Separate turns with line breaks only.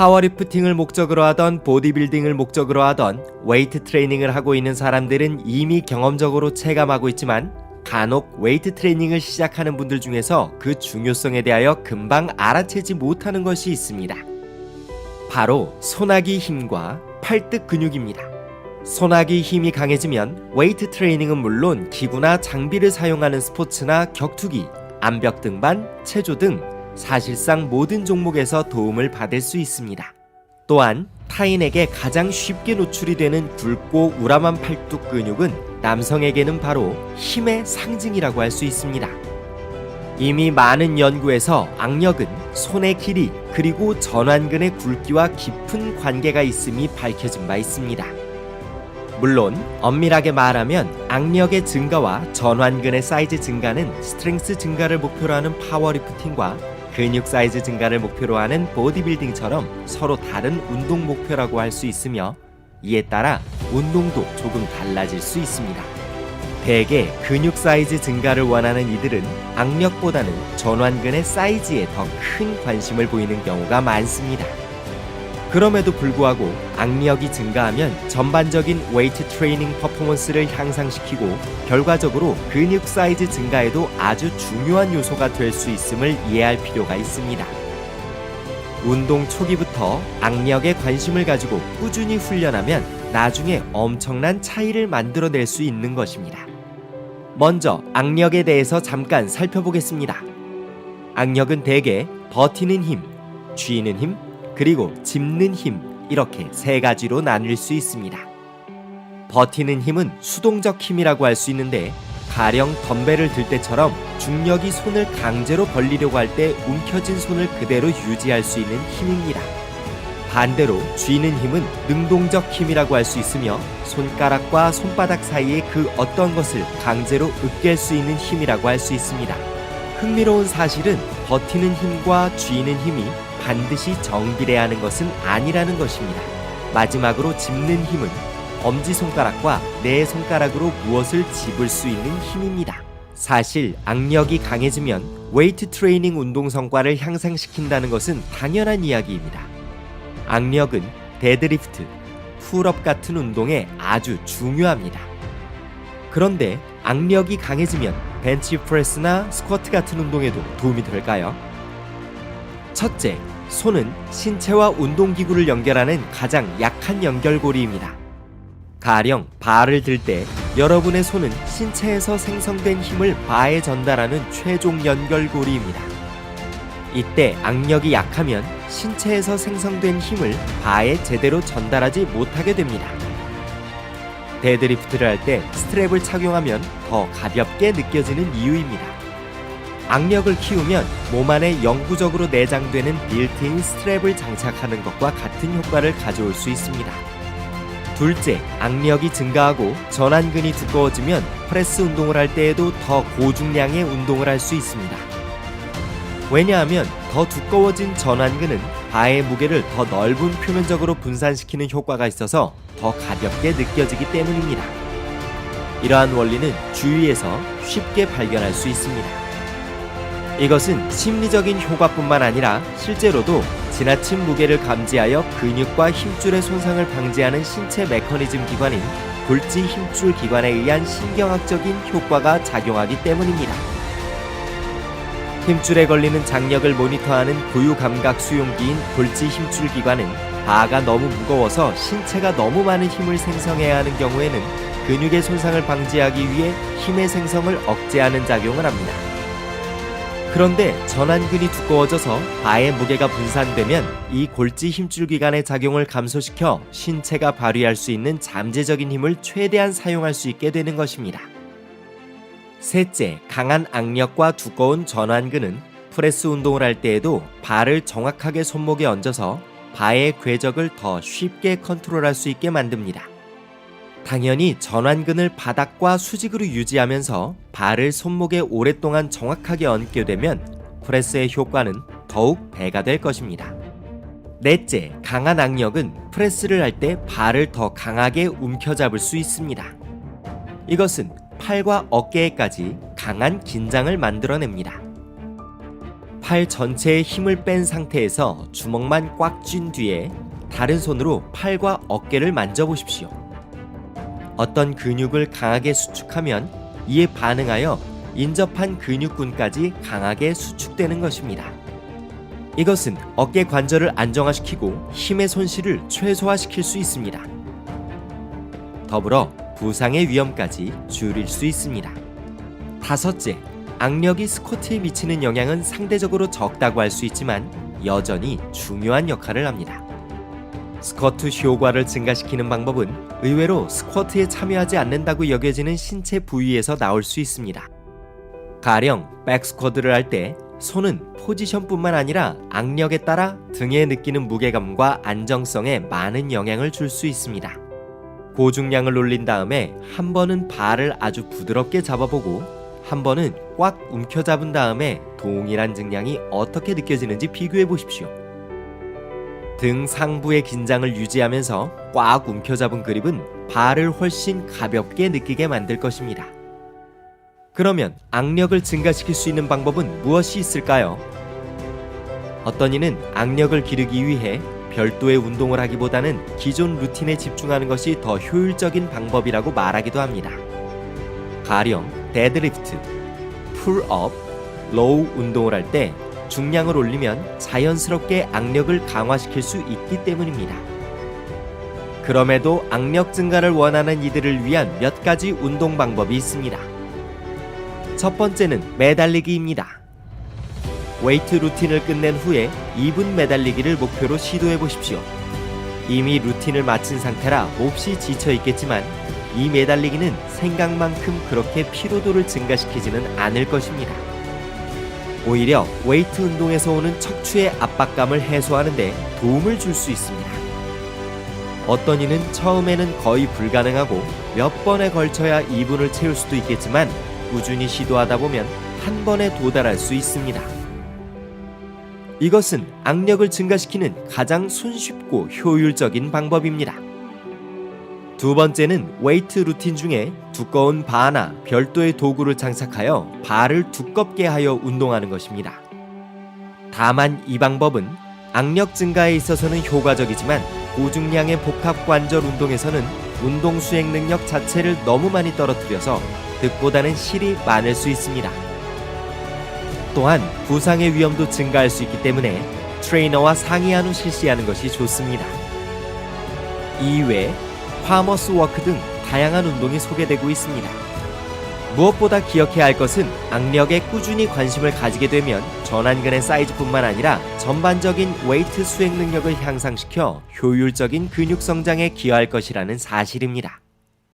파워리프팅을 목적으로 하던 보디빌딩을 목적으로 하던 웨이트 트레이닝을 하고 있는 사람들은 이미 경험적으로 체감하고 있지만 간혹 웨이트 트레이닝을 시작하는 분들 중에서 그 중요성에 대하여 금방 알아채지 못하는 것이 있습니다. 바로 소나기 힘과 팔뚝 근육입니다. 소나기 힘이 강해지면 웨이트 트레이닝은 물론 기구나 장비를 사용하는 스포츠나 격투기, 암벽 등반, 체조 등 사실상 모든 종목에서 도움을 받을 수 있습니다. 또한 타인에게 가장 쉽게 노출이 되는 굵고 우람한 팔뚝 근육은 남성에게는 바로 힘의 상징이라고 할 수 있습니다. 이미 많은 연구에서 악력은 손의 길이 그리고 전완근의 굵기와 깊은 관계가 있음이 밝혀진 바 있습니다. 물론 엄밀하게 말하면 악력의 증가와 전완근의 사이즈 증가는 스트렝스 증가를 목표로 하는 파워리프팅과 근육 사이즈 증가를 목표로 하는 보디빌딩처럼 서로 다른 운동 목표라고 할 수 있으며 이에 따라 운동도 조금 달라질 수 있습니다. 대개 근육 사이즈 증가를 원하는 이들은 악력보다는 전완근의 사이즈에 더 큰 관심을 보이는 경우가 많습니다. 그럼에도 불구하고 악력이 증가하면 전반적인 웨이트 트레이닝 퍼포먼스를 향상시키고 결과적으로 근육 사이즈 증가에도 아주 중요한 요소가 될 수 있음을 이해할 필요가 있습니다. 운동 초기부터 악력에 관심을 가지고 꾸준히 훈련하면 나중에 엄청난 차이를 만들어낼 수 있는 것입니다. 먼저 악력에 대해서 잠깐 살펴보겠습니다. 악력은 대개 버티는 힘, 쥐는 힘, 그리고 짚는 힘 이렇게 세 가지로 나눌 수 있습니다. 버티는 힘은 수동적 힘이라고 할 수 있는데 가령 덤벨을 들 때처럼 중력이 손을 강제로 벌리려고 할 때 움켜진 손을 그대로 유지할 수 있는 힘입니다. 반대로 쥐는 힘은 능동적 힘이라고 할 수 있으며 손가락과 손바닥 사이의 그 어떤 것을 강제로 으깰 수 있는 힘이라고 할 수 있습니다. 흥미로운 사실은 버티는 힘과 쥐는 힘이 반드시 정비례 하는 것은 아니라는 것입니다. 마지막으로 짚는 힘은 엄지손가락과 네 손가락으로 무엇을 집을 수 있는 힘입니다. 사실 악력이 강해지면 웨이트 트레이닝 운동 성과를 향상시킨다는 것은 당연한 이야기입니다. 악력은 데드리프트, 풀업 같은 운동에 아주 중요합니다. 그런데 악력이 강해지면 벤치프레스나 스쿼트 같은 운동에도 도움이 될까요? 첫째, 손은 신체와 운동기구를 연결하는 가장 약한 연결고리입니다. 가령 바를 들 때 여러분의 손은 신체에서 생성된 힘을 바에 전달하는 최종 연결고리입니다. 이때 악력이 약하면 신체에서 생성된 힘을 바에 제대로 전달하지 못하게 됩니다. 데드리프트를 할 때 스트랩을 착용하면 더 가볍게 느껴지는 이유입니다. 악력을 키우면 몸 안에 영구적으로 내장되는 빌트인 스트랩을 장착하는 것과 같은 효과를 가져올 수 있습니다. 둘째, 악력이 증가하고 전완근이 두꺼워지면 프레스 운동을 할 때에도 더 고중량의 운동을 할 수 있습니다. 왜냐하면 더 두꺼워진 전완근은 바의 무게를 더 넓은 표면적으로 분산시키는 효과가 있어서 더 가볍게 느껴지기 때문입니다. 이러한 원리는 주위에서 쉽게 발견할 수 있습니다. 이것은 심리적인 효과뿐만 아니라 실제로도 지나친 무게를 감지하여 근육과 힘줄의 손상을 방지하는 신체 메커니즘 기관인 골지 힘줄 기관에 의한 신경학적인 효과가 작용하기 때문입니다. 힘줄에 걸리는 장력을 모니터하는 고유 감각 수용기인 골지 힘줄 기관은 바가 너무 무거워서 신체가 너무 많은 힘을 생성해야 하는 경우에는 근육의 손상을 방지하기 위해 힘의 생성을 억제하는 작용을 합니다. 그런데 전완근이 두꺼워져서 바의 무게가 분산되면 이 골지 힘줄 기관의 작용을 감소시켜 신체가 발휘할 수 있는 잠재적인 힘을 최대한 사용할 수 있게 되는 것입니다. 셋째, 강한 악력과 두꺼운 전완근은 프레스 운동을 할 때에도 발을 정확하게 손목에 얹어서 바의 궤적을 더 쉽게 컨트롤할 수 있게 만듭니다. 당연히 전완근을 바닥과 수직으로 유지하면서 발을 손목에 오랫동안 정확하게 얹게 되면 프레스의 효과는 더욱 배가 될 것입니다. 넷째, 강한 악력은 프레스를 할 때 발을 더 강하게 움켜잡을 수 있습니다. 이것은 팔과 어깨에까지 강한 긴장을 만들어냅니다. 팔 전체에 힘을 뺀 상태에서 주먹만 꽉 쥔 뒤에 다른 손으로 팔과 어깨를 만져보십시오. 어떤 근육을 강하게 수축하면 이에 반응하여 인접한 근육군까지 강하게 수축되는 것입니다. 이것은 어깨 관절을 안정화시키고 힘의 손실을 최소화시킬 수 있습니다. 더불어 부상의 위험까지 줄일 수 있습니다. 다섯째, 악력이 스쿼트에 미치는 영향은 상대적으로 적다고 할 수 있지만 여전히 중요한 역할을 합니다. 스쿼트 효과를 증가시키는 방법은 의외로 스쿼트에 참여하지 않는다고 여겨지는 신체 부위에서 나올 수 있습니다. 가령 백스쿼드를 할 때 손은 포지션뿐만 아니라 악력에 따라 등에 느끼는 무게감과 안정성에 많은 영향을 줄 수 있습니다. 고중량을 올린 다음에 한 번은 발을 아주 부드럽게 잡아보고 한 번은 꽉 움켜잡은 다음에 동일한 증량이 어떻게 느껴지는지 비교해 보십시오. 등 상부의 긴장을 유지하면서 꽉 움켜잡은 그립은 발을 훨씬 가볍게 느끼게 만들 것입니다. 그러면 악력을 증가시킬 수 있는 방법은 무엇이 있을까요? 어떤 이는 악력을 기르기 위해 별도의 운동을 하기보다는 기존 루틴에 집중하는 것이 더 효율적인 방법이라고 말하기도 합니다. 가령 데드리프트, 풀업, 로우 운동을 할때 중량을 올리면 자연스럽게 악력을 강화시킬 수 있기 때문입니다. 그럼에도 악력 증가를 원하는 이들을 위한 몇 가지 운동 방법이 있습니다. 첫 번째는 매달리기입니다. 웨이트 루틴을 끝낸 후에 2분 매달리기를 목표로 시도해 보십시오. 이미 루틴을 마친 상태라 몹시 지쳐 있겠지만 이 매달리기는 생각만큼 그렇게 피로도를 증가시키지는 않을 것입니다. 오히려 웨이트 운동에서 오는 척추의 압박감을 해소하는 데 도움을 줄 수 있습니다. 어떤 이는 처음에는 거의 불가능하고 몇 번에 걸쳐야 2분을 채울 수도 있겠지만 꾸준히 시도하다 보면 한 번에 도달할 수 있습니다. 이것은 악력을 증가시키는 가장 손쉽고 효율적인 방법입니다. 두 번째는 웨이트 루틴 중에 두꺼운 바나 별도의 도구를 장착하여 발을 두껍게 하여 운동하는 것입니다. 다만 이 방법은 악력 증가에 있어서는 효과적이지만 고중량의 복합 관절 운동에서는 운동 수행 능력 자체를 너무 많이 떨어뜨려서 득보다는 실이 많을 수 있습니다. 또한 부상의 위험도 증가할 수 있기 때문에 트레이너와 상의한 후 실시하는 것이 좋습니다. 이외에 파머스 워크 등 다양한 운동이 소개되고 있습니다. 무엇보다 기억해야 할 것은 악력에 꾸준히 관심을 가지게 되면 전완근의 사이즈뿐만 아니라 전반적인 웨이트 수행 능력을 향상시켜 효율적인 근육 성장에 기여할 것이라는 사실입니다.